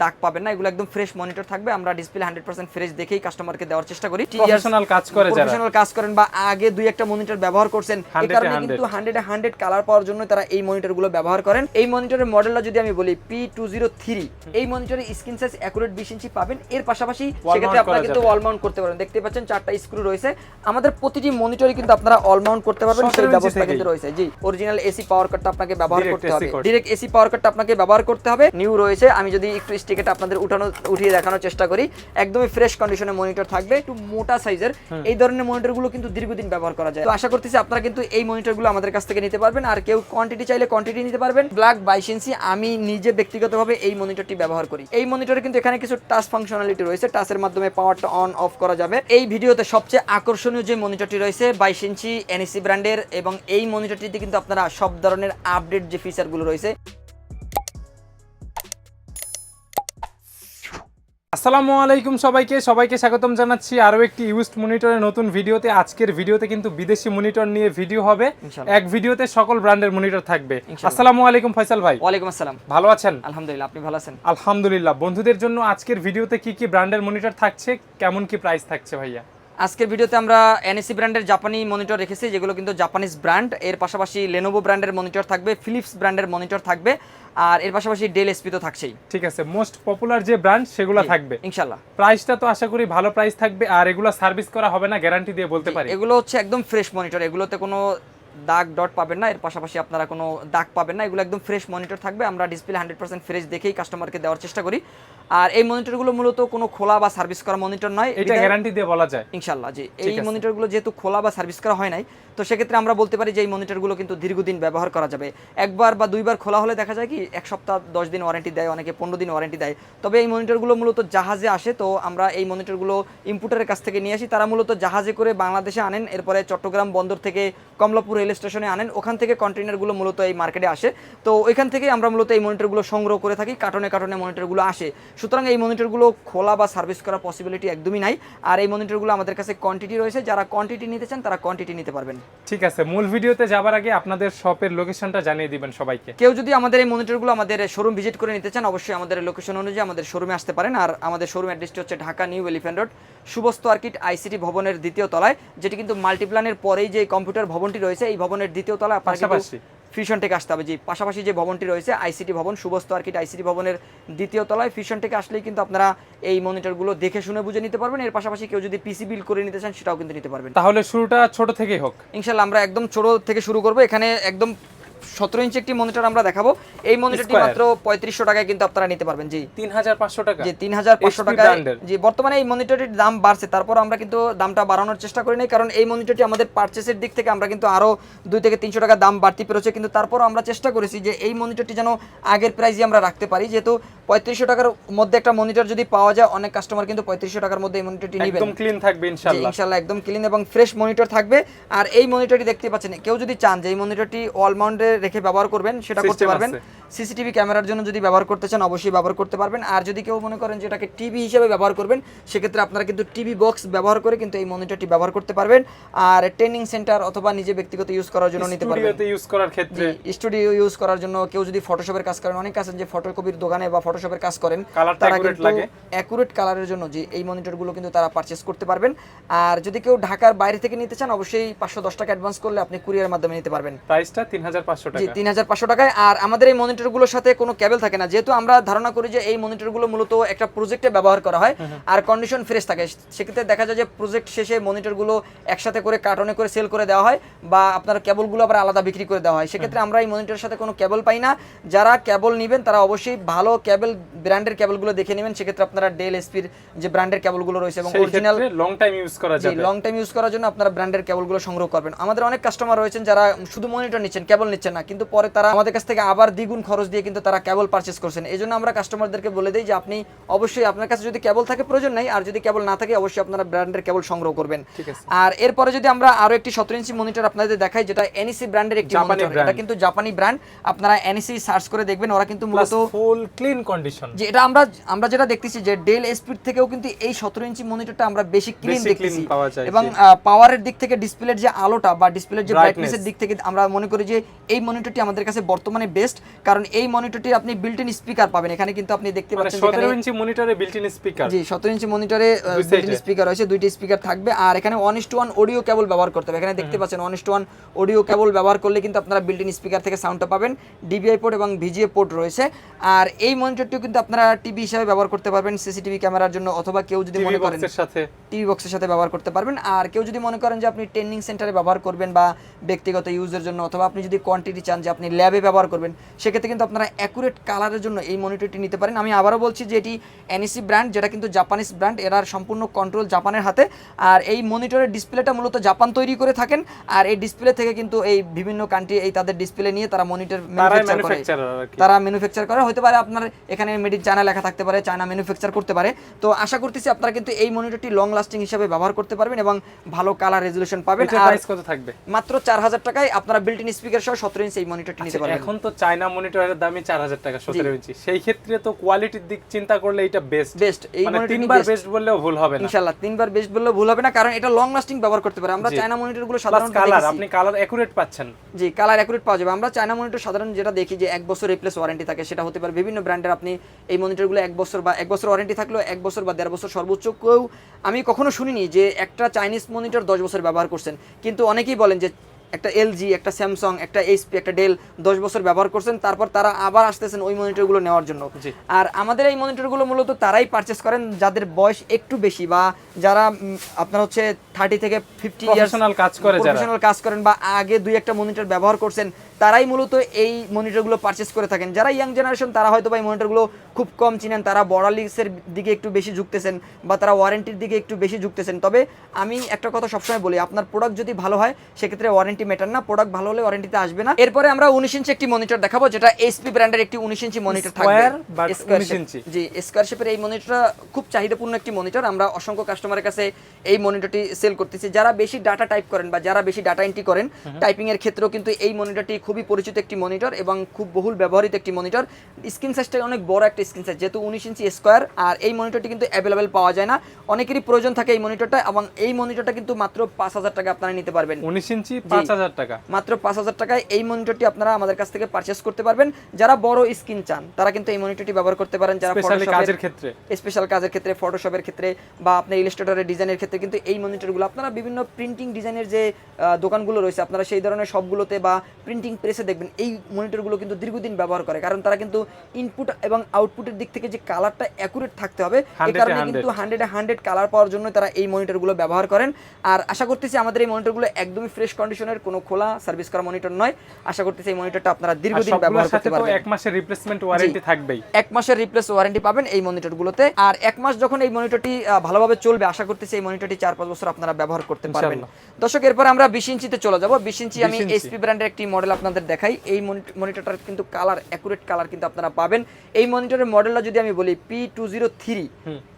দাগ পাবেন না এগুলো একদম ফ্রেশ মনিটর থাকবে। আমরা ডিসপ্লে হান্ড্রেড পার্সেন্ট ফ্রেশ দেখেই কাস্টমারকে দেওয়ার চেষ্টা করি। প্রফেশনাল কাজ করে প্রফেশনাল কাজ করেন বা আগে দুই একটা মনিটর ব্যবহার করছেন এই কারণে কিন্তু হান্ড্রেড হান্ড্রেড কালার পাওয়ার জন্য তারা এই মনিটরগুলো ব্যবহার করেন। এই মনিটরের মডেলটা যদি আমি বলি পি টু জিরো থ্রি এই মনিটরে স্ক্রিন সাইজ অ্যাকুরেট বিশ ইঞ্চি পাবেন। এর পাশাপাশি সেক্ষেত্রে আপনারা কিন্তু। ওয়াল মাউন্ট করতে পারেন দেখতে পাচ্ছেন চারটা স্ক্রু রয়েছে। আমাদের প্রতিটি মনিটরে কিন্তু আপনারা অল মাউন্ট করতে পারবেন। সেই ব্যবস্থা কিন্তু রয়েছে। জি অরিজিনাল এসি পাওয়ার কাটটা আপনাকে ব্যবহার করতে হবে। ডিরেক্ট এসি পাওয়ার কাটটা আপনাকে ব্যবহার করতে হবে। নিউ রয়েছে। আমি যদি একটু স্টিকারটা আপনাদের উঠানো উঠিয়ে দেখানোর চেষ্টা করি। একদমই ফ্রেশ কন্ডিশনে মনিটর থাকবে একটু মোটা সাইজের এই ধরনের মনিটরগুলো কিন্তু দীর্ঘদিন ব্যবহার করা যায়। তো আশা করতেছি আপনারা কিন্তু এই মনিটরগুলো আমাদের কাছ থেকে নিতে পারবেন আর কেউ কোয়ান্টিটি চাইলে কোয়ান্টিটি নিতে পারবেন। ব্ল্যাক বাইশ ইঞ্চি আমি নিজে ব্যক্তিগতভাবে এই মনিটরটি ব্যবহার করি। এই মনিটরে কিন্তু এখানে কিছু টাচ ফাংশনালিটি রয়েছে টাচের মাধ্যমে পাওয়ারটা অন অফ করা যাবে। এই ভিডিওতে সবচেয়ে আকর্ষণীয় যে মনিটরটি রয়েছে বাইশ ইঞ্চি এনএসি ব্র্যান্ডের এবং এই মনিটরটিতে কিন্তু আপনারা সব ধরনের আপডেট যে ফিচারগুলো রয়েছে আসসালামু আলাইকুম সবাইকে সবাইকে স্বাগতম জানাচ্ছি আরও একটি ইউজড মনিটরের নতুন ভিডিওতে। আজকের ভিডিওতে কিন্তু বিদেশি মনিটর নিয়ে ভিডিও হবে। এক ভিডিওতে সকল ব্র্যান্ডের মনিটর থাকবে। আসসালামু আলাইকুম ফয়সাল ভাই। ওয়ালাইকুম আসসালাম। ভালো আছেন? আলহামদুলিল্লাহ আপনি ভালো আছেন? আলহামদুলিল্লাহ। বন্ধুদের জন্য আজকের ভিডিওতে কি কি ব্র্যান্ডের মনিটর থাকছে কেমন কি প্রাইস থাকছে ভাইয়া? আজকের ভিডিওতে আমরা এনএসি ব্র্যান্ডের জাপানি মনিটর রেখেছি যেগুলো কিন্তু জাপানিজ ব্র্যান্ড। এর পাশাপাশি লেনোভো ব্র্যান্ডের মনিটর থাকবে ফিলিপস ব্র্যান্ডের মনিটর থাকবে আর এর পাশাপাশি ডেল এসপি তো থাকছেই। ঠিক আছে মোস্ট পপুলার যে ব্র্যান্ড সেগুলো থাকবে। ইনশাল্লাহ প্রাইসটা তো আশা করি ভালো প্রাইস থাকবে আর এগুলো সার্ভিস করা হবে না গ্যারান্টি দিয়ে বলতে পারি। এগুলো হচ্ছে একদম ফ্রেশ মনিটর এগুলোতে কোনো দাগ ডট পাবেন না এর পাশাপাশি আপনারা কোনো দাগ পাবেন না এগুলো একদম ফ্রেশ মনিটর থাকবে। আমরা ডিসপ্লে হান্ড্রেড পার্সেন্ট ফ্রেশ দেখেই কাস্টমারকে দেওয়ার চেষ্টা করি। আর এই মনিটরগুলো মূলত কোনো খোলা বা সার্ভিস করা মনিটর নয়। এটা গ্যারান্টি দিয়ে বলা যায়। ইনশাল্লাহ জি। এই মনিটরগুলো যেহেতু খোলা বা সার্ভিস করা হয় নাই তো সেক্ষেত্রে আমরা বলতে পারি যে এই মনিটরগুলো কিন্তু দীর্ঘদিন ব্যবহার করা যাবে। একবার বা দুইবার খোলা হলে দেখা যায় কি এক সপ্তাহ দশ দিন ওয়ারেন্টি দেয় অনেকে পনেরো দিন ওয়ারেন্টি দেয়। তবে এই মনিটরগুলো মূলত জাহাজে আসে তো আমরা এই মনিটরগুলো ইম্পোর্টারের কাছ থেকে নিয়ে আসি। তারা মূলত জাহাজে করে বাংলাদেশে আনেন এরপরে চট্টগ্রাম বন্দর থেকে কমলাপুর রেল স্টেশনে আনেন। ওখান থেকে কন্টেনারগুলো মূলত এই মার্কেটে আসে। তো ওইখান থেকে আমরা মূলত এই মনিটরগুলো সংগ্রহ করে থাকি। কার্টনে কার্টনে মনিটরগুলো আসে। সুতরাং এই মনিটরগুলো খোলা বা সার্ভিস করার পসিবিলিটি একদমই নাই। আর এই মনিটরগুলো আমাদের কাছে কোয়ান্টিটি রয়েছে যারা কোয়ান্টিটি নিতে চান তারা কোয়ান্টিটি নিতে পারবেন। ঠিক আছে মূল ভিডিওতে যাবার আগে আপনাদের শপের লোকেশনটা জানিয়ে দিবেন সবাইকে। কেউ যদি আমাদের এই মনিটরগুলো আমাদের শোরুম ভিজিট করে নিতে চান অবশ্যই আমাদের লোকেশন অনুযায়ী আমাদের শোরুমে আসতে পারেন। আর আমাদের শোরুম অ্যাড্রেসটি হচ্ছে ঢাকা নিউ এলিফ্যান্ট রোড সুবস্ত আর্কিট আইসিটি ভবনের দ্বিতীয় তলায় যেটি কিন্তু মাল্টিপ্লানের পরেই যে কম্পিউটার ভবনটি রয়েছে এই ভবনের দ্বিতীয় তলায় আপনার পাশাপাশি। টেক থেকে আসতে হবে। যে পাশাপাশি যে ভবনটি রয়েছে আইসিটি ভবন সুবস্ত আর্কিট আইসিটি ভবনের দ্বিতীয় তলায় ফিউশন থেকে আসলেই কিন্তু আপনারা এই মনিটরগুলো দেখে শুনে বুঝে নিতে পারবেন। এর পাশাপাশি কেউ যদি পিসি বিল করে নিতে চান সেটাও কিন্তু নিতে পারবেন। তাহলে শুরুটা ছোট থেকেই হোক। ইনশাল্লাহ আমরা একদম ছোট থেকে শুরু করব। এখানে একদম সতেরো ইঞ্চি একটি মনিটর আমরা দেখাবো। এই মনিটরটি মাত্র পঁয়ত্রিশশো টাকায় কিন্তু আপনারা নিতে পারবেন জি। তিন হাজার পাঁচশো টাকা। যে তিন হাজার পাঁচশো টাকায়। জি বর্তমানে এই মনিটরটির দাম বাড়ছে তারপর আমরা কিন্তু দামটা বাড়ানোর চেষ্টা করি নাই কারণ এই মনিটরটি আমাদের পারচেসের দিক থেকে আমরা কিন্তু আরও দুই থেকে তিনশো টাকা দাম বাড়তি পেরোচ্ছে কিন্তু তারপরও আমরা চেষ্টা করেছি যে এই মনিটরটি যেন আগের প্রাইসই আমরা রাখতে পারি যেহেতু পঁয়ত্রিশশো টাকার মধ্যে একটা মনিটর যদি পাওয়া যায় অনেক কাস্টমার কিন্তু পঁয়ত্রিশশো টাকার মধ্যে এই মনিটরটি নেবেন একদম ক্লিন থাকবে জি, ইনশাআল্লাহ ইনশাল্লাহ একদম ক্লিন এবং ফ্রেশ মনিটর থাকবে। আর এই মনিটরটি দেখতে পাচ্ছেন কেউ যদি চান যে এই মনিটরটি মাউন্টে রেখে ব্যবহার করবেন সেটা করতে পারবেন। সিসিটিভি ক্যামেরার জন্য যদি ব্যবহার করতে চান অবশ্যই ব্যবহার করতে পারবেন। আর যদি কেউ মনে করেন যে এটাকে টিভি হিসেবে ব্যবহার করবেন সেক্ষেত্রে আপনারা কিন্তু টিভি বক্স ব্যবহার করে কিন্তু এই মনিটরটি ব্যবহার করতে পারবেন। আর ট্রেনিং সেন্টার অথবা নিজে ব্যক্তিগত ইউজ করার জন্য নিতে পারবেন। ইউজ করার ক্ষেত্রে। স্টুডিও ইউজ করার জন্য কেউ যদি ফটোশপের কাজ করেন অনেক আছেন যে ফটোকপির দোকানে বা ফটোশপের কাজ করেন তারা কিন্তু। অ্যাকুরেট কালারের জন্য যে এই মনিটরগুলো কিন্তু তারা পারচেস করতে পারবেন। আর যদি কেউ ঢাকার বাইরে থেকে নিতে চান অবশ্যই পাঁচশো দশ টাকা অ্যাডভান্স করলে আপনি কুরিয়ার মাধ্যমে নিতে পারবেন। প্রাইসটা তিন হাজার পাঁচশো টাকা। তিন হাজার পাঁচশো টাকায়। আর আমাদের এই মনিটরগুলোর সাথে কোনো কেবল থাকে না। যেহেতু আমরা ধারণা করি যে এই মনিটরগুলো মূলত একটা প্রজেক্টে ব্যবহার করা হয় আর কন্ডিশন ফ্রেশ থাকে। সেক্ষেত্রে দেখা যায় যে প্রজেক্ট শেষে মনিটরগুলো একসাথে করে কার্টনে করে সেল করে দেওয়া হয় বা আপনার কেবলগুলো আবার আলাদা বিক্রি করে দেওয়া হয়। সেক্ষেত্রে আমরা এই মনিটরের সাথে কোনো কেবল পাই না। যারা কেবল নেবেন তারা অবশ্যই ভালো কেবল ব্র্যান্ডের কেবলগুলো দেখে নেবেন। সেক্ষেত্রে আপনারা ডেল এসপির যে ব্র্যান্ডের কেবলগুলো রয়েছে এবং অরিজিনাল লং টাইম ইউজ করা যাবে। লং টাইম ইউজ করার জন্য আপনারা ব্র্যান্ডের কেবলগুলো সংগ্রহ করবেন। আমাদের অনেক কাস্টমার রয়েছেন যারা শুধু মনিটর নিচ্ছেন কেবল নিচ্ছেন না। কিন্তু পরে তারা আমাদের কাছ থেকে আবার দ্বিগুণ খরচ দিয়ে কিন্তু তারা কেবল পারচেস করছেন। এই জন্য আমরা কাস্টমারদেরকে বলে দিই যে আপনি অবশ্যই আপনার কাছে যদি কেবল থাকে প্রয়োজন নাই আর যদি কেবল না থাকে অবশ্যই আপনারা ব্র্যান্ডের কেবল সংগ্রহ করবেন। আর এরপরে যদি আমরা আরও একটি সতেরো ইঞ্চি মনিটর আপনাদের দেখাই যেটা এনইসি ব্র্যান্ডের একটি মনিটর এটা কিন্তু জাপানি ব্র্যান্ড আপনারা এনইসি সার্চ করে দেখবেন ওরা কিন্তু মূলত ফুল ক্লিন কন্ডিশন যে এটা আমরা আমরা যেটা দেখতেছি যে ডেল স্পিড থেকেও কিন্তু এই সতেরো ইঞ্চি মনিটরটা আমরা বেশি ক্লিন দেখতেছি। এবং। পাওয়ারের দিক থেকে ডিসপ্লের যে আলোটা বা ডিসপ্লের যে। ব্রাইটনেসের দিক থেকে আমরা মনে করি যে এই মনিটরটি আমাদের কাছে বর্তমানে বেস্ট কারণ কারণ এই মনিটরটি আপনি বিল্ট ইন স্পিকার পাবেন। এখানে কিন্তু আপনি দেখতে মানে পাচ্ছেন সতেরো যেখানে ইঞ্চি মনিটরে বিল্ট ইন স্পিকার জি সতেরো ইঞ্চি মনিটরে side এ। স্পিকার রয়েছে দুইটি স্পিকার থাকবে। আর এখানে one is to one audio cable ব্যবহার করতে হবে। এখানে দেখতে পাচ্ছেন one is to one audio cable ব্যবহার করলে কিন্তু আপনারা বিল্ট ইন স্পিকার থেকে সাউন্ডটা পাবেন। ডিবিআই পোর্ট এবং ভিজিএ পোর্ট রয়েছে। আর এই মনিটরটিও কিন্তু আপনারা টিভি হিসাবে ব্যবহার করতে পারবেন সিসিটিভি ক্যামেরার জন্য অথবা কেউ যদি মনে করেন বক্সের সাথে। টিভি বক্সের সাথে ব্যবহার করতে পারবেন। আর কেউ যদি মনে করেন যে আপনি ট্রেনিং সেন্টারে ব্যবহার করবেন বা ব্যক্তিগত ইউজের জন্য অথবা আপনি যদি কোয়ান্টিটি চান যে আপনি ল্যাবে ব্যবহার করবেন সেক্ষেত্রে কিন্তু আপনারা অ্যাকুরেট কালারের জন্য এই মনিটরটি নিতে পারেন। আমি আবারও বলছি যে এটি এনইসি ব্র্যান্ড যেটা কিন্তু জাপানিজ ব্র্যান্ড এরার সম্পূর্ণ কন্ট্রোল জাপানের হাতে। আর এই মনিটরের ডিসপ্লেটা মূলত জাপান তৈরি করে থাকেন। আর এই ডিসপ্লে থেকে কিন্তু এই বিভিন্ন কান্ট্রি এই তাদের ডিসপ্লে নিয়ে তারা মনিটর ম্যানুফ্যাকচার করে। তারা ম্যানুফ্যাকচার করে। হতে পারে আপনার এখানে মেড ইন চায়না লেখা থাকতে পারে চায়না ম্যানুফ্যাকচার করতে পারে। তো আশা করতেছি আপনারা কিন্তু এই মনিটরটি লং লাস্টিং হিসেবে ব্যবহার করতে পারবেন এবং ভালো কালার রেজলিউশন পাবেন। আর কত থাকবে? মাত্র চার হাজার টাকায় আপনারা বিল্ট ইন স্পিকার সহ সতেরো ইঞ্চি এই মনিটরটি নিতে আচ্ছা, পারবেন। এখন তো চায়না মনিটরের দামই চার হাজার টাকা সতেরো ইঞ্চি। সেই ক্ষেত্রে তো কোয়ালিটির দিক চিন্তা করলে এটা বেস্ট বেস্ট এই মানে তিনবার বেস্ট বললেও ভুল হবে না। ইনশাআল্লাহ তিনবার বেস্ট বললেও ভুল হবে না কারণ এটা লং লাস্টিং ব্যবহার করতে পারে। আমরা চায়না মনিটরগুলো প্লাস সাধারণত কালার আপনি কালার অ্যাকুরেট পাচ্ছেন। জি কালার অ্যাকুরেট পাওয়া যাবে। আমরা চায়না মনিটর সাধারণ যেটা দেখি যে এক বছর রিপ্লেস ওয়ারেন্টি থাকে সেটা হতে পারে বিভিন্ন ব্র্যান্ডের। আপনি এই মনিটরগুলো এক বছর বা এক বছর ওয়ারেন্টি থাকলেও এক বছর বা দেড় বছর সর্বোচ্চ কেউ আমি কখনো শুনিনি যে একটা চাইনিজ মনিটর দশ বছর ব্যবহার করছেন। কিন্তু অনেকেই বলেন যে একটা এলজি একটা স্যামসাং একটা এইচপি একটা ডেল দশ বছর ব্যবহার করছেন তারপর তারা আবার আসতেছেন ওই মনিটরগুলো নেওয়ার জন্য। আর আমাদের এই মনিটরগুলো মূলত তারাই পারচেস করেন যাদের বয়স একটু বেশি বা যারা আপনার হচ্ছে থার্টি থেকে ফিফটি ইয়ার্স কাজ করে প্রফেশনাল কাজ করেন বা আগে দুই একটা মনিটর ব্যবহার করছেন তারাই মূলত এই মনিটরগুলো পারচেস করে থাকেন। যারা ইয়াং জেনারেশন তারা হয়তো বা এই মনিটরগুলো খুব কম চিনেন তারা বড়ালিক্সের দিকে একটু বেশি ঝুঁকতেছেন বা তারা ওয়ারেন্টির দিকে একটু বেশি ঝুঁকতেছেন। তবে আমি একটা কথা সবসময় বলি আপনার প্রোডাক্ট যদি ভালো হয় সেক্ষেত্রে ওয়ারেন্টি ম্যাটার না। প্রোডাক্ট ভালো হলে ওয়ারেন্টিতে আসবে না। এরপরে আমরা উনিশ ইঞ্চি একটি মনিটর দেখাবো যেটা এইচপি ব্র্যান্ডের একটি উনিশ ইঞ্চি মনিটর থাকবে। Square but Square 19 shape। ইঞ্চি। জি স্কোয়ার শেপের এই মনিটরটা খুব চাহিদাপূর্ণ একটি মনিটর আমরা অসংখ্য কাস্টমারের কাছে এই মনিটরটি সেল করতেছি। যারা বেশি ডাটা টাইপ করেন বা যারা বেশি ডাটা এন্ট্রি করেন টাইপিং এর ক্ষেত্রেও কিন্তু এই মনিটরটি খুবই পরিচিত একটি মনিটর এবং খুব বহুল ব্যবহৃত একটি মনিটর। স্ক্রিন সাইজটা অনেক বড় একটা স্ক্রিন সাইজ যেহেতু উনিশ ইঞ্চি স্কোয়ার আর এই মনিটরটি কিন্তু অ্যাভেলেবেল পাওয়া যায় না। অনেকেরই প্রয়োজন থাকে এই মনিটরটা এবং এই মনিটরটা কিন্তু মাত্র পাঁচ হাজার টাকা আপনারা নিতে পারবেন। উনিশ ইঞ্চি পাঁচ হাজার টাকা। মাত্র পাঁচ হাজার টাকায় এই মনিটরটি আপনারা আমাদের কাছ থেকে পারচেস করতে পারবেন। যারা বড় স্ক্রিন চান তারা কিন্তু এই মনিটরটি ব্যবহার করতে পারেন। যারা স্পেশালি কাজের ক্ষেত্রে। স্পেশাল কাজের ক্ষেত্রে ফটোশপের ক্ষেত্রে বা আপনার ইলাস্ট্রেটরের ডিজাইনের ক্ষেত্রে কিন্তু এই মনিটরগুলো আপনারা বিভিন্ন প্রিন্টিং ডিজাইনের যে দোকানগুলো রয়েছে আপনারা সেই ধরনের সবগুলোতে বা প্রিন্টিং প্রেসে দেখবেন এই মনিটরগুলো কিন্তু দীর্ঘদিন ব্যবহার করে। কারণ তারা কিন্তু ইনপুট এবং আউটপুটের দিক থেকে যে কালারটা অ্যাকুরেট থাকতে হবে এই কারণে কিন্তু হান্ড্রেডে হান্ড্রেড কালার পাওয়ার জন্য তারা এই মনিটরগুলো ব্যবহার করেন। আর আশা করতেছি আমাদের এই মনিটরগুলো একদমই ফ্রেশ কন্ডিশনের কোনো খোলা সার্ভিস করা মনিটর নয়। আশা করতেছি এই মনিটরটা আপনারা দীর্ঘদিন ব্যবহার করতে পারবেন। এক মাসের রিপ্লেসমেন্ট ওয়ারেন্টি থাকবেই। এক মাসের রিপ্লেস ওয়ারেন্টি পাবেন এই মনিটরগুলোতে আর এক মাস যখন এই মনিটরটি ভালোভাবে চলবে আশা করতেছি এই মনিটরটি চার পাঁচ বছর আপনারা ব্যবহার করতে পারবেন। দর্শক এরপর আমরা বিশ ইঞ্চিতে চলে যাব। বিশ ইঞ্চি আমি এসপি ব্র্যান্ডের একটি মডেল আপনাদের দেখাই। এই মনিটরটার কিন্তু কালার অ্যাকুরেট কালার কিন্তু আপনারা পাবেন। এই মনিটরের মডেলটা যদি আমি বলি পি টু জিরো থ্রি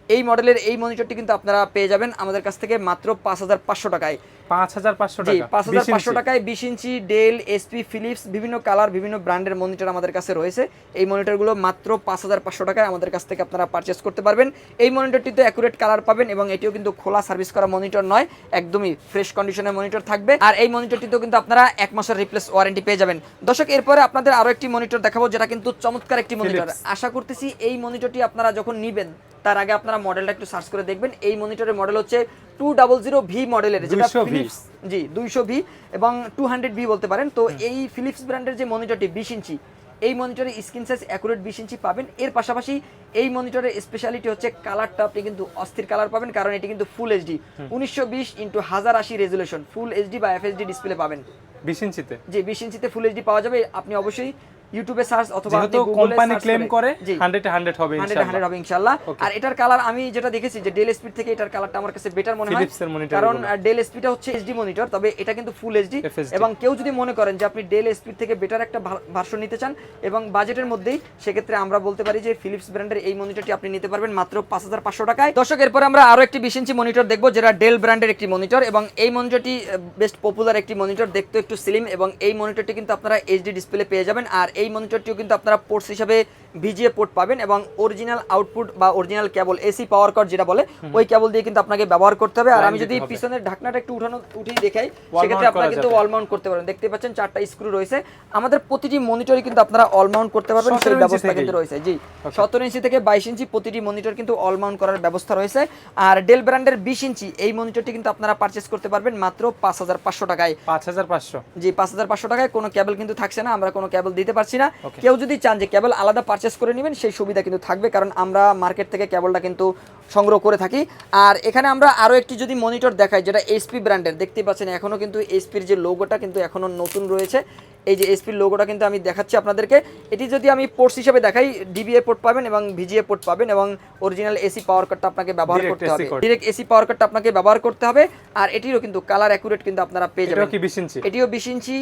এই মডেলের এই মনিটরটি কিন্তু আপনারা পেয়ে যাবেন আমাদের কাছ থেকে মাত্র পাঁচ হাজার পাঁচশো টাকায়। পাঁচ হাজার পাঁচশো টাকা। পাঁচ হাজার পাঁচশো টাকায় বিশ ইঞ্চি ডেল এসপি ফিলিপস বিভিন্ন কালার বিভিন্ন ব্র্যান্ডের মনিটর আমাদের কাছে রয়েছে। এই মনিটরগুলো মাত্র পাঁচ হাজার পাঁচশো টাকায় আমাদের কাছ থেকে আপনারা পারচেস করতে পারবেন। এই মনিটরটিতে অ্যাকুরেট কালার পাবেন এবং এটিও কিন্তু খোলা সার্ভিস করা মনিটর নয় একদমই ফ্রেশ কন্ডিশনের মনিটর থাকবে। আর এই মনিটরটিতেও কিন্তু আপনারা এক মাসের রিপ্লেস ওয়ারেন্টি পেয়ে যাবেন। দর্শক এরপরে আপনাদের আরও একটি মনিটর দেখাবো যেটা কিন্তু চমৎকার একটি মনিটর আশা করতেছি এই মনিটরটি আপনারা যখন নিবেন তার আগে আপনারা মডেলটা একটু সার্চ করে দেখবেন। এই মনিটরের মডেল হচ্ছে টু ডাবল জিরো ভি মডেলের যেটা ফিলিপস জি দুইশো ভি এবং টু হান্ড্রেড ভি বলতে পারেন। তো এই ফিলিপস ব্র্যান্ডের যে মনিটরটি বিশ ইঞ্চি এই মনিটরে স্ক্রিন সাইজ অ্যাকুরেট বিশ ইঞ্চি পাবেন। এর পাশাপাশি এই মনিটরের স্পেশালিটি হচ্ছে কালারটা আপনি কিন্তু অস্থির কালার পাবেন কারণ এটি কিন্তু ফুল এইচডি উনিশশো বিশ ইন্টু হাজার আশি রেজুলেশন ফুল এইচডি বা এফএসডি ডিসপ্লে পাবেন। বিশ ইঞ্চিতে? যে বিশ ইঞ্চিতে ফুল এইচডি পাওয়া যাবে। আপনি অবশ্যই ইউটিউবে সার্চ অথবা আপনি কোম্পানি ক্লেম করে জি। হান্ড্রেড হান্ড্রেড হবে ইনশাআল্লাহ। হান্ড্রেড হবে ইনশাল্লাহ Okay. আর এটার কালার আমি যেটা দেখেছি যে ডেল স্পিড থেকে এটার কালারটা আমার কাছে বেটার মনে হয়। কারণ ডেল স্পিডটা হচ্ছে এইচডি মনিটর তবে এটা কিন্তু ফুল এইচডি এবং কেউ যদি মনে করেন যে আপনি ডেল স্পিড থেকে বেটার একটা ভার্সন নিতে চান এবং বাজেটের মধ্যেই সেক্ষেত্রে আমরা বলতে পারি যে ফিলিপস ব্র্যান্ডের এই মনিটরটি আপনি নিতে পারবেন মাত্র পাঁচ হাজার পাঁচশো টাকায়। দর্শক এরপর আমরা আরও একটি বিশ ইঞ্চি মনিটর দেখব যেটা ডেল ব্র্যান্ডের একটি মনিটর এবং এই মনিটরটি বেস্ট পপুলার একটি মনিটর দেখতে একটু স্লিম এবং এই মনিটরটি কিন্তু আপনারা এইচডি ডিসপ্লে পেয়ে যাবেন। আর এই এই মনিটরটিও কিন্তু আপনারা পোর্টস হিসাবে ভিজিএ পোর্ট পাবেন এবং অরিজিনাল আউটপুট বা original cable AC power cord যেটা বলে ওই কেবল দিয়ে কিন্তু আপনাকে ব্যবহার করতে হবে। আর আমি যদি পিছনের ঢাকনাটা একটু উঠানো উঠিয়ে দেখাই সেক্ষেত্রে আপনারা কিন্তু যাবে। ওয়াল মাউন্ট করতে পারবেন। দেখতে পাচ্ছেন চারটা স্ক্রু রয়েছে। আমাদের প্রতিটি মনিটরই কিন্তু আপনারা অল মাউন্ট করতে পারবেন। সেই ব্যবস্থা কিন্তু রয়েছে। জি সতেরো ইঞ্চি থেকে বাইশ ইঞ্চি প্রতিটি মনিটর কিন্তু অল মাউন্ট করার ব্যবস্থা রয়েছে। আর ডেল ব্র্যান্ডের বিশ ইঞ্চি এই মনিটরটি কিন্তু আপনারা পারচেস করতে পারবেন মাত্র পাঁচ হাজার পাঁচশো টাকায়। পাঁচ হাজার পাঁচশো। জি পাঁচ হাজার পাঁচশো টাকায় কোনো কেবল কিন্তু থাকছে না। আমরা কোনো কেবল দিতে পারছি না। Okay. কেউ যদি চান যে কেবল আলাদা পারচেস করে নেবেন সেই সুবিধা কিন্তু থাকবে কারণ আমরা মার্কেট থেকে কেবলটা কিন্তু সংগ্রহ করে থাকি। আর এখানে আমরা আরও একটি যদি মনিটর দেখাই যেটা এইচপি ব্র্যান্ডের দেখতে পাচ্ছেন এখনও কিন্তু এইচপির যে লোগোটা কিন্তু এখনও নতুন রয়েছে। এই যে এইচপির লোগোটা কিন্তু আমি দেখাচ্ছি আপনাদেরকে। এটি যদি আমি পোর্টস হিসেবে দেখাই ডিবিএ পোর্ট পাবেন এবং ভিজিএ পোর্ট পাবেন এবং অরিজিনাল এসি পাওয়ার কার্ডটা আপনাকে ব্যবহার করতে হবে। ডিরেক্ট এসি পাওয়ার কার্ডটা আপনাকে ব্যবহার করতে হবে। আর এটিরও কিন্তু কালার অ্যাকুরেট কিন্তু আপনারা পেয়ে যাবেন। এটিও বিশ ইঞ্চি।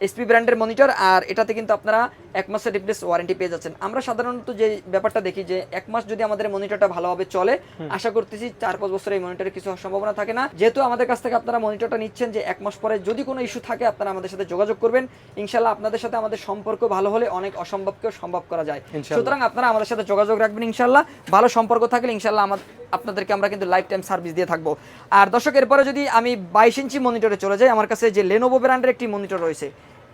এসপি ব্র্যান্ডের মনিটর আর এটাতে কিন্তু আপনারা এক মাসের রিপ্লেস ওয়ারেন্টি পেয়ে যাচ্ছেন। আমরা সাধারণত যে ব্যাপারটা দেখি যে এক মাস যদি আমাদের মনিটরটা ভালোভাবে চলে আশা করতেছি চার পাঁচ বছর এই মনিটরে কিছু সম্ভাবনা থাকে না। যেহেতু আমাদের কাছ থেকে আপনারা মনিটরটা নিচ্ছেন যে এক মাস পরে যদি কোনো ইস্যু থাকে আপনারা আমাদের সাথে যোগাযোগ করবেন। ইনশাল্লাহ আপনাদের সাথে আমাদের সম্পর্ক ভালো হলে অনেক অসম্ভবকেও সম্ভব করা যায়। সুতরাং আপনারা আমাদের সাথে যোগাযোগ রাখবেন ইনশাল্লাহ ভালো সম্পর্ক থাকলে ইনশাল্লাহ আমার আপনাদেরকে আমরা কিন্তু লাইফ টাইম সার্ভিস দিয়ে থাকব। আর দর্শক এরপরে যদি আমি বাইশ ইঞ্চি মনিটরে চলে যাই আমার কাছে যে লেনোভো ব্র্যান্ডের একটি মনিটর রয়েছে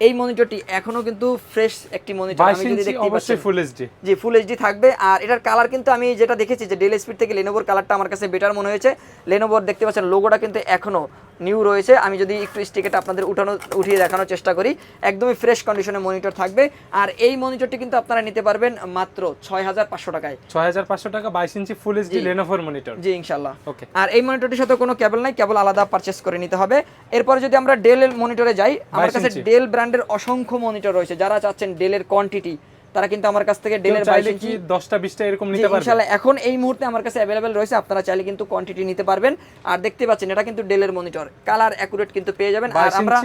এই মনিটরটি এখনও কিন্তু ফ্রেশ একটি মনিটর আমি যদি দেখতে অবশ্যই ফুল এইচডি জি ফুল এইচডি থাকবে। আর এটার কালার কিন্তু আমি যেটা দেখেছি যে ডেল স্পিড থেকে লেনোভোর কালারটা আমার কাছে বেটার মনে হয়েছে। লেনোভোর দেখতে পাচ্ছেন লোগোটা কিন্তু এখনও নিউ রয়েছে। আমি যদি একটু স্টিকেটা আপনাদের উঠানো উঠিয়ে দেখানোর চেষ্টা করি একদমই ফ্রেশ কন্ডিশনে মনিটর থাকবে। আর এই মনিটরটি কিন্তু আপনারা নিতে পারবেন মাত্র ছয় হাজার পাঁচশো টাকায়। ছয় হাজার পাঁচশো টাকা বাইশ ইঞ্চি ফুল এইচডি। লেনোভোর মনিটর জি ইনশাল্লাহ ওকে আর এই মনিটরটির সাথে কোনো কেবল নাই কেবল আলাদা পারচেস করে নিতে হবে। এরপরে যদি আমরা ডেল মনিটরে যাই আমার কাছে ডেল ব্র্যান্ডের অসংখ্য মনিটর রয়েছে। যারা চাচ্ছেন ডেলের কোয়ান্টিটি তারা কিন্তু আমার কাছ থেকে ডেলের ইঞ্চি কি দশটা বিশটা এরকম নিতে পারবে? ইনশাল্লাহ এখন এই মুহূর্তে আমার কাছে অ্যাভেলেবেল রয়েছে আপনারা চাইলে কিন্তু কোয়ান্টিটি নিতে পারবেন। আর দেখতে পাচ্ছেন এটা কিন্তু ডেলের মনিটর কালার অ্যাকুরেট কিন্তু পেয়ে যাবেন। আর আমরা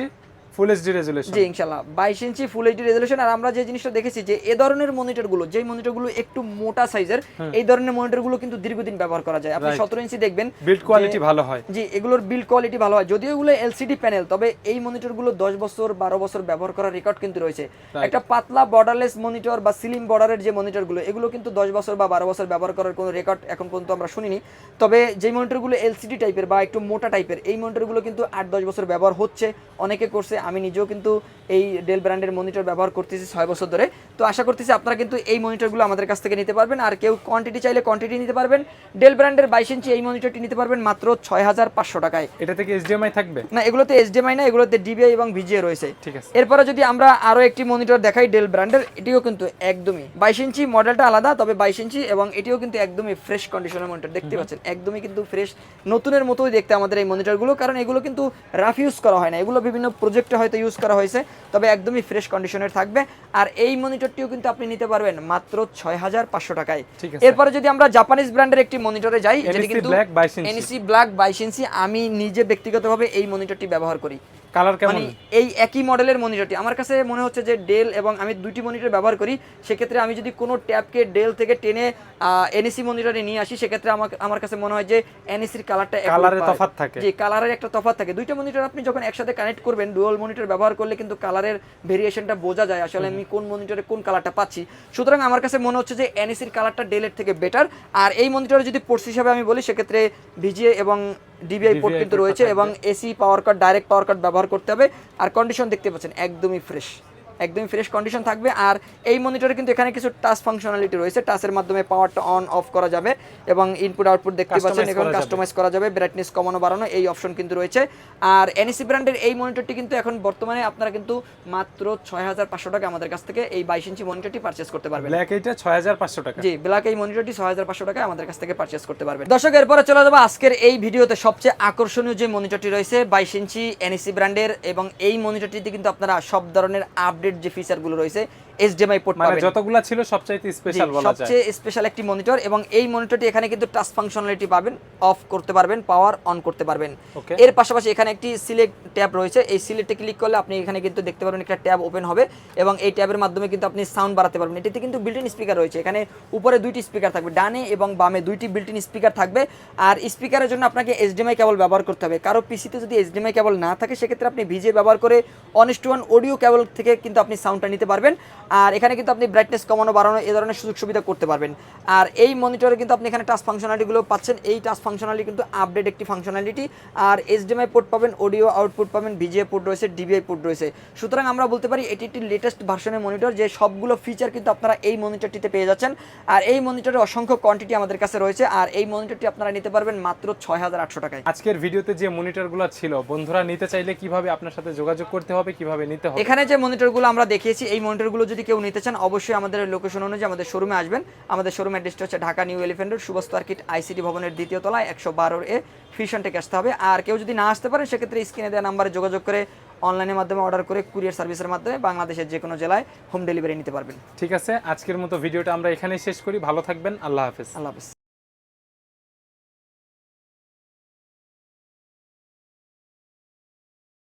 ফুল এইচডি রেজুলেশন জি ইনশাল্লাহ বাইশ ইঞ্চি ফুল এইচডি রেজলিউশন আর আমরা যে জিনিসটা দেখেছি যে এ ধরনের মনিটরগুলো যেই মনিটরগুলো একটু মোটা সাইজের এই ধরনের মনিটরগুলো কিন্তু দীর্ঘদিন ব্যবহার করা যায়। আপনি Right. সতেরো ইঞ্চি দেখবেন বিল্ড কোয়ালিটি ভালো হয়। জি এগুলোর বিল্ড কোয়ালিটি ভালো হয়। যদিও এগুলো এলসিডি প্যানেল তবে এই মনিটরগুলো দশ বছর বারো বছর ব্যবহার করার রেকর্ড কিন্তু রয়েছে। একটা পাতলা বর্ডারলেস মনিটর বা সিলিম বর্ডারের যে মনিটরগুলো এগুলো কিন্তু দশ বছর বা বারো বছর ব্যবহার করার কোনো রেকর্ড এখন পর্যন্ত আমরা শুনিনি। তবে যে মনিটরগুলো এলসিডি টাইপের বা একটু মোটা টাইপের এই মনিটরগুলো কিন্তু আট দশ বছর ব্যবহার হচ্ছে। অনেকে করছে আমি নিজেও কিন্তু এই ডেল ব্র্যান্ডের মনিটর ব্যবহার করতেছি ছয় বছর ধরে। তো আশা করতেছি আপনারা কিন্তু এই মনিটরগুলো আমাদের কাছ থেকে নিতে পারবেন। আর কেউ কোয়ান্টিটি চাইলে কোয়ান্টিটি নিতে পারবেন। ডেল ব্র্যান্ডের বাইশ ইঞ্চি এই মনিটরটি নিতে পারবেন মাত্র ছয় হাজার পাঁচশো টাকায়। এটা থেকে এইচডিএমআই থাকবে? না এগুলোতে এইচডিএমআই না এগুলোতে ডিবিআই এবং ভিজিএ রয়েছে। ঠিক আছে। এরপরে যদি আমরা আরও একটি মনিটর দেখাই ডেল ব্র্যান্ডের এটিও কিন্তু একদমই বাইশ ইঞ্চি মডেলটা আলাদা তবে বাইশ ইঞ্চি এবং এটিও কিন্তু একদমই ফ্রেশ কন্ডিশনের মনিটর দেখতে পাচ্ছেন? একদমই কিন্তু ফ্রেশ নতুনের মতোই দেখতে আমাদের এই মনিটরগুলো কারণ এগুলো কিন্তু রাফ ইউজ করা হয় না। এগুলো বিভিন্ন প্রজেক্টে হয়তো ইউজ করা হয়েছে তবে একদমই ফ্রেশ কন্ডিশনের থাকবে। আর এই মনিটরটিও কিন্তু আপনি নিতে পারবেন মাত্র ছয় হাজার পাঁচশো টাকায়। এরপরে যদি আমরা জাপানিজ ব্র্যান্ডের একটি মনিটরে যাই যেটি কিন্তু 22 ইঞ্চি। এনএসি ব্ল্যাক বাইশ ইঞ্চি আমি নিজে ব্যক্তিগতভাবে এই মনিটরটি ব্যবহার করি। কালার কেমন? মানে এই একই মডেলের মনিটরটি আমার কাছে মনে হচ্ছে যে ডেল এবং আমি দুইটি মনিটর ব্যবহার করি সেক্ষেত্রে আমি যদি কোনো ট্যাবকে ডেল থেকে টেনে এনএসি মনিটরে নিয়ে আসি সেক্ষেত্রে আমার আমার কাছে মনে হয় যে এনএসির কালারটা কালারে তফাৎ থাকে। যে কালারের একটা তফাৎ থাকে। দুইটা মনিটর আপনি যখন একসাথে কানেক্ট করবেন ডুয়াল মনিটর ব্যবহার করলে কিন্তু কালারের ভেরিয়েশনটা বোঝা যায় আসলে আমি কোন মনিটরে কোন কালারটা পাচ্ছি। সুতরাং আমার কাছে মনে হচ্ছে যে এনএসির কালারটা ডেলের থেকে বেটার আর এই মনিটরে যদি পোর্টস হিসাবে আমি বলি সেক্ষেত্রে ভিজিএ এবং ডিবিআই পোর্ট কিন্তু রয়েছে এবং AC power card direct power card ব্যবহার করতে হবে। আর কন্ডিশন দেখতে পাচ্ছেন একদমই ফ্রেশ একদমই ফ্রেশ কন্ডিশন থাকবে। আর এই মনিটরে কিন্তু এখানে কিছু টাচ ফাংশনালিটি রয়েছে। টাচের মাধ্যমে পাওয়ারটা অন অফ করা যাবে এবং ইনপুট আউটপুট দেখতে পাচ্ছেন এখন কাস্টমাইজ করা যাবে ব্রাইটনেস কমানো বাড়ানো এই অপশন কিন্তু রয়েছে। আর এনএসি ব্র্যান্ডের এই মনিটরটি কিন্তু এখন বর্তমানে আপনারা কিন্তু মাত্র ছয় হাজার পাঁচশো টাকা আমাদের কাছ থেকে এই বাইশ ইঞ্চি মনিটরটি পারচেস করতে পারবেন। ব্ল্যাক এইটা ছয় হাজার পাঁচশো টাকা। জি ব্ল্যাক এই মনিটরটি ছয় হাজার পাঁচশো টাকায় আমাদের কাছ থেকে পারচেস করতে পারবেন। দর্শক এরপরে চলে যাব আজকের এই ভিডিওতে। সবচেয়ে আকর্ষণীয় যে মনিটরটি রয়েছে বাইশ ইঞ্চি এনএসি ব্র্যান্ডের এবং এই মনিটরটিতে কিন্তু আপনারা সব ধরনের আপডেট যে ফিচারগুলো রয়েছে এইচডিএমআই পোর্ট মানে পাবেন। যতগুলা ছিল সবচাইতে জি, স্পেশাল বলা যায়। সবচেয়ে স্পেশাল একটি মনিটর এবং এই মনিটরটি এখানে কিন্তু টাচ ফাংশনালিটি পাবেন অফ করতে পারবেন পাওয়ার অন করতে পারবেন। এর পাশাপাশি এখানে একটি সিলেক্ট ট্যাব রয়েছে এই সিলেক্টে ক্লিক করলে আপনি এখানে কিন্তু দেখতে পারবেন একটা ট্যাব ওপেন হবে এবং এই ট্যাবের মাধ্যমে কিন্তু আপনি সাউন্ড বাড়াতে পারবেন। এটিতে কিন্তু বিল্ট ইন স্পিকার রয়েছে এখানে উপরে দুইটি স্পিকার থাকবে ডানে এবং বামে দুইটি বিল্ট ইন স্পিকার থাকবে। আর স্পিকারের জন্য আপনাকে এইচডিএমআই কেবল ব্যবহার করতে হবে। কারও পিসিতে যদি এইচডিএমআই কেবল না থাকে সেক্ষেত্রে আপনি ভিজে ব্যবহার করে অনেস্ট ওয়ান অডিও কেবল থেকে কিন্তু আপনি সাউন্ডটা নিতে পারবেন। আর এখানে কিন্তু আপনি ব্রাইটনেস কমানো বাড়ানো এই ধরনের সুযোগ সুবিধা করতে পারবেন। আর এই মনিটরে কিন্তু আপনি এখানে টাচ ফাংশনালিটিগুলো পাচ্ছেন। এই টাচ ফাংশনালিটি কিন্তু আপডেট একটি ফাংশনালিটি আর এইচডিএমআই পোর্ট পাবেন অডিও আউটপুট পাবেন ভিজিএ পোর্ট রয়েছে ডিবিআই পোর্ট রয়েছে। সুতরাং আমরা বলতে পারি এটি একটি লেটেস্ট ভার্সনের মনিটর যে সবগুলো ফিচার কিন্তু আপনারা এই মনিটরটিতে পেয়ে যাচ্ছেন। আর এই মনিটরের অসংখ্য কোয়ান্টিটি আমাদের কাছে রয়েছে। আর এই মনিটরটি আপনারা নিতে পারবেন মাত্র ছয় হাজার আটশো টাকায়। আজকের ভিডিওতে যে মনিটরগুলো ছিল বন্ধুরা নিতে চাইলে কীভাবে আপনার সাথে যোগাযোগ করতে হবে কীভাবে নিতে হবে? এখানে যে মনিটরগুলো আমরা দেখিয়েছি এই মনিটরগুলো যদি কেউ নিতে চান অবশ্যই আমাদের লোকেশন অনুযায়ী আমাদের শোরুমে আসবেন। আমাদের শোরুম অ্যাড্রেসটা হচ্ছে ঢাকা নিউ এলিফেন্ট রোড সুবস্ত আর্কিট আইসিটি ভবনের দ্বিতীয় তলায় একশো বারোর এ ফিশন টেকে আসতে হবে। আর কেউ যদি না আসতে পারে সেক্ষেত্রে স্ক্রিনে দেওয়া নাম্বারে যোগাযোগ করে অনলাইনের মাধ্যমে অর্ডার করে কুরিয়ার সার্ভিসের মাধ্যমে বাংলাদেশের যে কোনো জেলায় হোম ডেলিভারি নিতে পারবেন। ঠিক আছে আজকের মতো ভিডিওটা আমরা এখানেই শেষ করি। ভালো থাকবেন আল্লাহ হাফেজ। আল্লাহ হাফিজ।